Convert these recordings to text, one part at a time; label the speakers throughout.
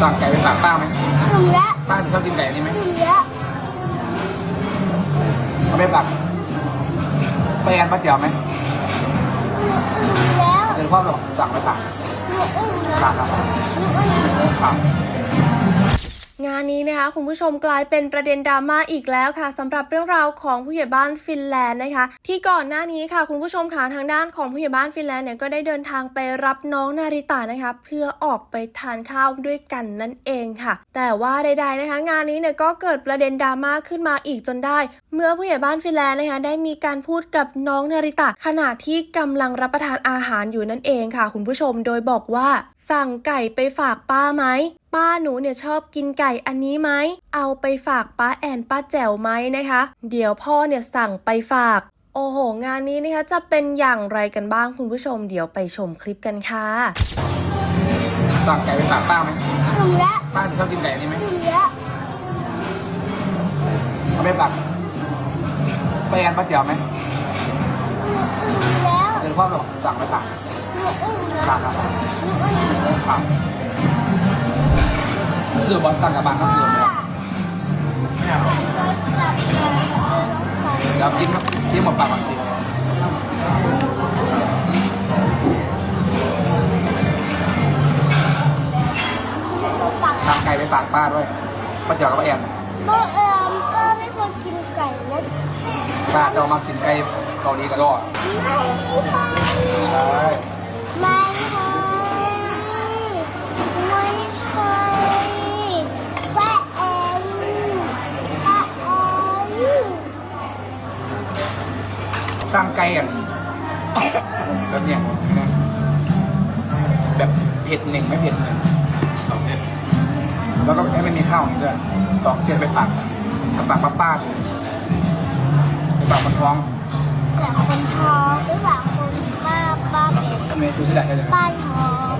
Speaker 1: สั่งไก่ไปฝากป้าไหม
Speaker 2: จุ่มแล้ว
Speaker 1: ป้าถึงชอบกินไก่อันนี้ไหม
Speaker 2: จุ่มแล้ว
Speaker 1: เอาไปฝากไปแอนป้าเจียวไหม
Speaker 2: จุ่มแล้ว
Speaker 1: เดี๋ยวพ่อบอกสั่งไปฝาก
Speaker 2: หนูอึ้งแล้ว
Speaker 1: ฝากครับ
Speaker 2: หนูอึ้งแล้ว
Speaker 1: ครับ
Speaker 3: งานนี้นะคะคุณผู้ชมกลายเป็นประเด็นดราม่าอีกแล้วค่ะสำหรับเรื่องราวของผู้ใหญ่บ้านฟินแลนด์นะคะ ที่ก่อนหน้านี้ค่ะคุณผู้ชมค่ะทางด้านของผู้ใหญ่บ้านฟินแลนด์เนี่ยก็ได้เดินทางไปรับน้องนาริตานะคะเพื่อออกไปทานข้าวด้วยกันนั่นเองค่ะ แต่ว่าใดๆนะคะ งานนี้เนี่ยก็เกิดประเด็นดราม่าขึ้นมาอีกจนได้ เมื่อผู้ใหญ่บ้านฟินแลนด์นะคะได้มีการพูดกับน้องนาริตะขณะที่กำลังรับประทานอาหารอยู่นั่นเองค่ะ คุณผู้ชมโดยบอกว่า สั่งไก่ไปฝากป้าไหม ป้าหนูเนี่ยชอบกินไก่อันนี้ไหม เอาไปฝากป้าแอนป้าแจ๋วไหมนะคะ เดี๋ยวพ่อเนี่ยสั่งไปฝาก โอ้โห งานนี้นะคะจะเป็นอย่างไรกันบ้างคุณผู้ชม เดี๋ยวไปชมคลิปกันค่ะ
Speaker 1: สั่งไก่ไปฝากป้าไหม
Speaker 2: จุ่มแล้ว
Speaker 1: ป้าถึงชอบกินไก่อันนี้ไหม
Speaker 2: จุ่มแล้ว
Speaker 1: เอาไปฝากไปแอนป้าเจียวไหม
Speaker 2: หนูอึ้งแล้ว
Speaker 1: เดี๋ยวพ่อบอกสั่งไปฝาก
Speaker 2: หนูอึ้งแล้ว
Speaker 1: ฝากครับ
Speaker 2: หนูอึ้ งแล้ว
Speaker 1: ครับคือบอลสั่งกับบางก็คือหมดเดี๋ยวกินครับกินหมดปากก่อนสิสั่งไก่ไปฝากป้าด้วยป้าเจียวกับป้าแอน
Speaker 2: ป้าเอิมป้าไม่คนกินไก่นะ
Speaker 1: ป้าจะเอามากินไก่เกาหลีกันรอด สั่งไก่อะแบบเนี้ยนะแบบเผ็ดหนึ่งไม่เผ็ดหนึ่งแล้วก็ให้ไม่มีข้าวอย่างนี้ด้วยสองเสียนไปฝากไปฝากป้าป้าไปฝากคนท้อง
Speaker 2: แต่คนท้องหรือเปล่าคนป้าป้าเป็น
Speaker 1: ทำไมซูชิได้ใช่ไหม
Speaker 2: ป้าท้อง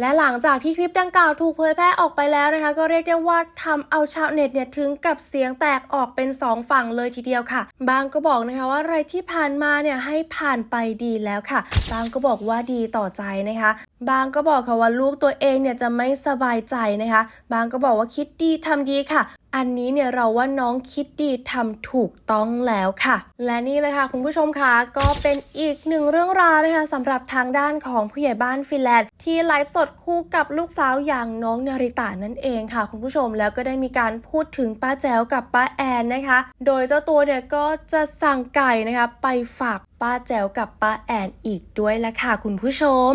Speaker 3: และหลังจากที่คลิปดังกล่าวถูกเผยแพร่ออกไปแล้วนะคะ ก็เรียกได้ว่าทำเอาชาวเน็ตเนี่ยถึงกับเสียงแตกออกเป็นสองฝั่งเลยทีเดียวค่ะ บางก็บอกนะคะว่าอะไรที่ผ่านมาเนี่ยให้ผ่านไปดีแล้วค่ะ บางก็บอกว่าดีต่อใจนะคะ บางก็บอกค่ะว่าลูกตัวเองเนี่ยจะไม่สบายใจนะคะ บางก็บอกว่าคิดดีทำดีค่ะ อันนี้เนี่ยเราว่าน้องคิดดีทำถูกต้องแล้วค่ะ และนี่เลยค่ะคุณผู้ชมค่ะก็เป็นอีกหนึ่งเรื่องราวนะคะสำหรับทางด้านของผู้ใหญ่บ้านฟินแลนด์ที่ไลฟ์สดคู่กับลูกสาวอย่างน้องนาริตานั่นเองค่ะ คุณผู้ชมแล้วก็ได้มีการพูดถึงป้าแจ๋วกับป้าแอนนะคะ โดยเจ้าตัวเนี่ยก็จะสั่งไก่นะคะไปฝากป้าแจ๋วกับป้าแอนอีกด้วยละค่ะคุณผู้ชม